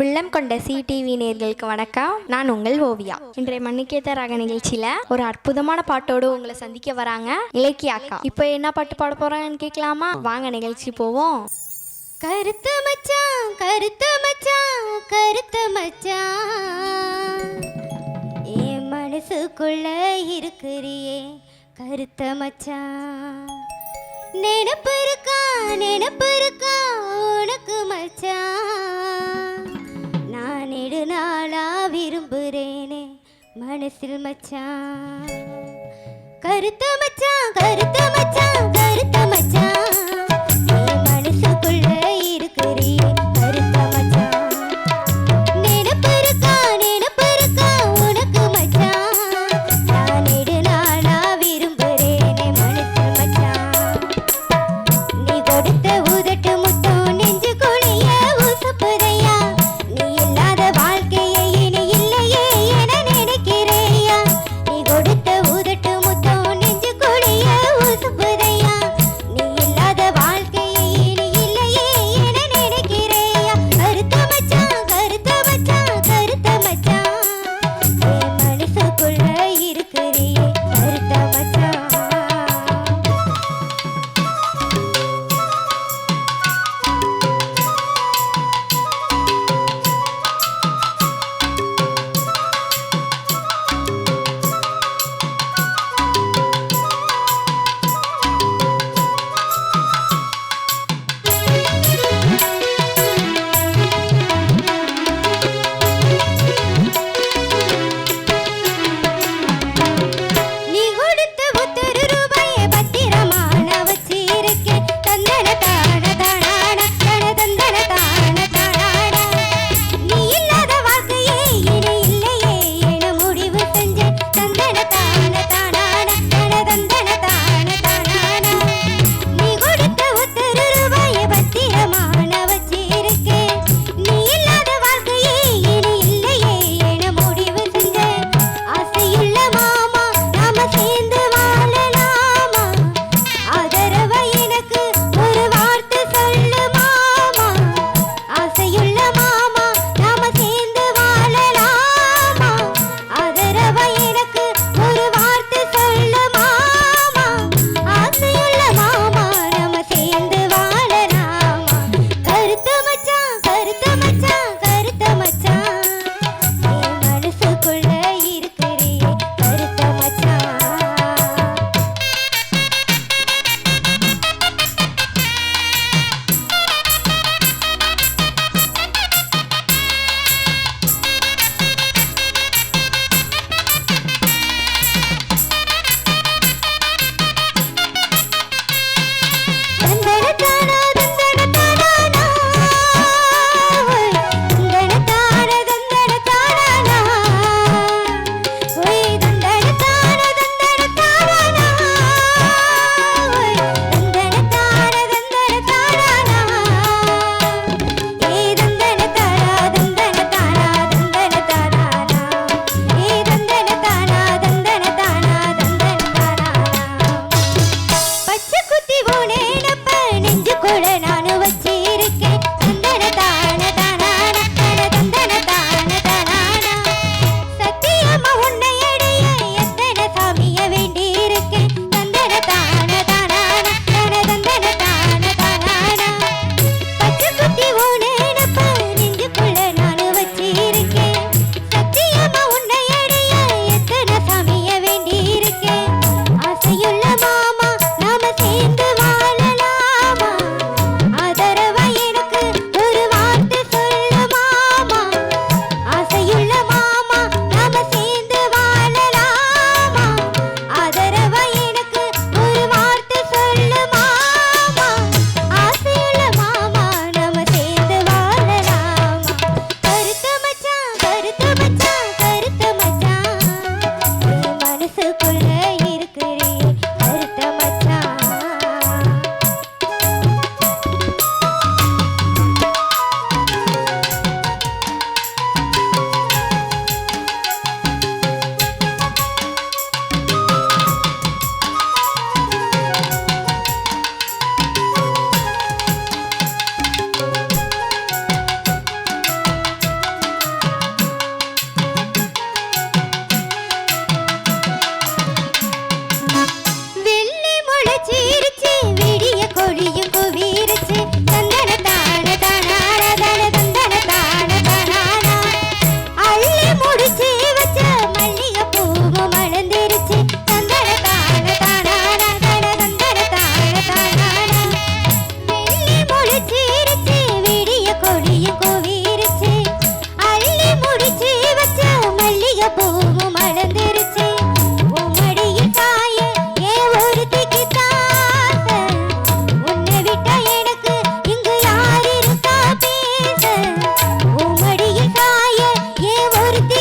அன்புள்ளம் கொண்ட சிடிவி நேர்களுக்கு வணக்கம். நான் உங்கள் ஓவியா. இன்றைய மண்ணுக்கேத்த ரக நிகழ்ச்சியில ஒரு அற்புதமான பாட்டோடு உங்களை சந்திக்க வராங்க இலக்கிய அக்கா. இப்போ என்ன பாட்டு பாட போறாங்கன்னு கேட்கலாமா வாங்க நிகழ்ச்சி போவோம். கருத்து மச்சான் கருத்து மச்சான் கருத்து மச்சான். என் மனசுக்குள்ள இருக்கிறியே கருத்த மச்சான். நினப்பு இருக்கா நினப்பு இருக்கா உனக்கு மச்சான். விரும்புறேனே மனசில் மச்சான். கருத்து மச்சான் கருத்து மச்சான் கருத்து மச்சான்.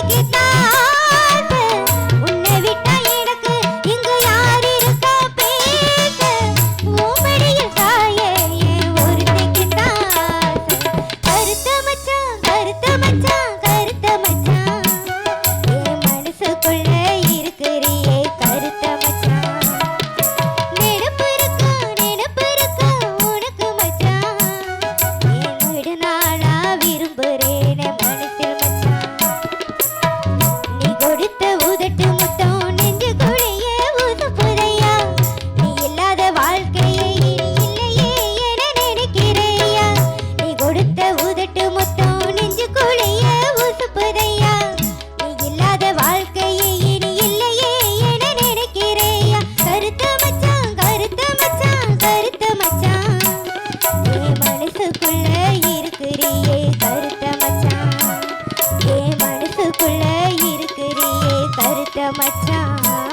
மாட்டிக்கிட்டா மச்சான்